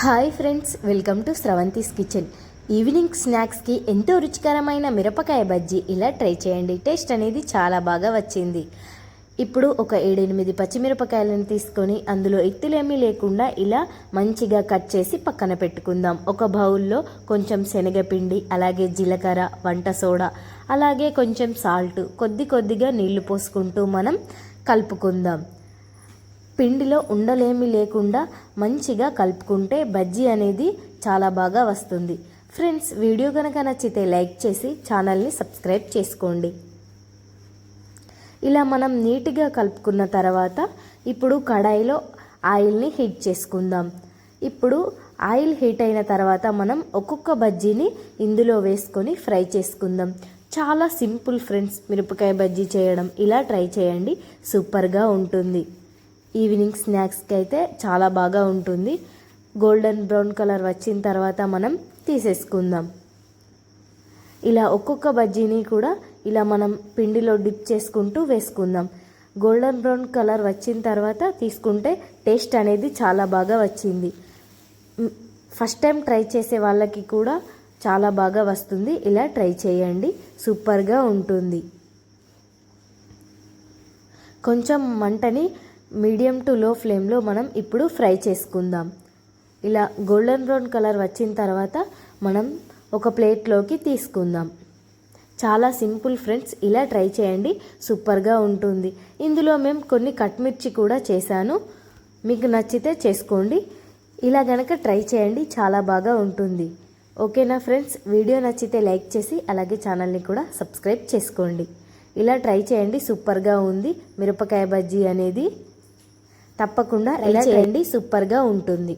Hi friends welcome to Sravanthi's kitchen. Evening స్నాక్స్కి ఎంతో రుచికరమైన మిరపకాయ బజ్జీ ఇలా ట్రై చేయండి. టేస్ట్ అనేది చాలా బాగా వచ్చింది. ఇప్పుడు ఒక ఏడెనిమిది పచ్చిమిరపకాయలను తీసుకొని అందులో ఎత్తులేమీ లేకుండా ఇలా మంచిగా కట్ చేసి పక్కన పెట్టుకుందాం. ఒక బౌల్లో కొంచెం శనగపిండి అలాగే జీలకర్ర వంట సోడా అలాగే కొంచెం సాల్ట్ కొద్ది కొద్దిగా నీళ్ళు పోసుకుంటూ మనం కలుపుకుందాం. పిండిలో ఉండలేమి లేకుండా మంచిగా కలుపుకుంటే బజ్జీ అనేది చాలా బాగా వస్తుంది. ఫ్రెండ్స్ వీడియో కనుక నచ్చితే లైక్ చేసి ఛానల్ని సబ్స్క్రైబ్ చేసుకోండి. ఇలా మనం నీట్గా కలుపుకున్న తర్వాత ఇప్పుడు కడాయిలో ఆయిల్ని హీట్ చేసుకుందాం. ఇప్పుడు ఆయిల్ హీట్ అయిన తర్వాత మనం ఒక్కొక్క బజ్జీని ఇందులో వేసుకొని ఫ్రై చేసుకుందాం. చాలా సింపుల్ ఫ్రెండ్స్ మిరపకాయ బజ్జీ చేయడం. ఇలా ట్రై చేయండి. సూపర్గా ఉంటుంది. ఈవినింగ్ స్నాక్స్కి అయితే చాలా బాగా ఉంటుంది. గోల్డెన్ బ్రౌన్ కలర్ వచ్చిన తర్వాత మనం తీసేసుకుందాం. ఇలా ఒక్కొక్క బజ్జీని కూడా ఇలా మనం పిండిలో డిప్ చేసుకుంటూ వేసుకుందాం. గోల్డెన్ బ్రౌన్ కలర్ వచ్చిన తర్వాత తీసుకుంటే టేస్ట్ అనేది చాలా బాగా వచ్చింది. ఫస్ట్ టైం ట్రై చేసే వాళ్ళకి కూడా చాలా బాగా వస్తుంది. ఇలా ట్రై చేయండి. సూపర్గా ఉంటుంది. కొంచెం మంటని మీడియం టు లో ఫ్లేమ్లో మనం ఇప్పుడు ఫ్రై చేసుకుందాం. ఇలా గోల్డెన్ బ్రౌన్ కలర్ వచ్చిన తర్వాత మనం ఒక ప్లేట్లోకి తీసుకుందాం. చాలా సింపుల్ ఫ్రెండ్స్ ఇలా ట్రై చేయండి. సూపర్గా ఉంటుంది. ఇందులో మేము కొన్ని కట్మిర్చి కూడా చేశాను. మీకు నచ్చితే చేసుకోండి. ఇలా గనక ట్రై చేయండి చాలా బాగా ఉంటుంది. ఓకేనా ఫ్రెండ్స్? వీడియో నచ్చితే లైక్ చేసి అలాగే ఛానల్ని కూడా సబ్స్క్రైబ్ చేసుకోండి. ఇలా ట్రై చేయండి సూపర్గా ఉంది. మిరపకాయ బజ్జీ అనేది తప్పకుండా ఇలా చేయండి? సూపర్గా ఉంటుంది.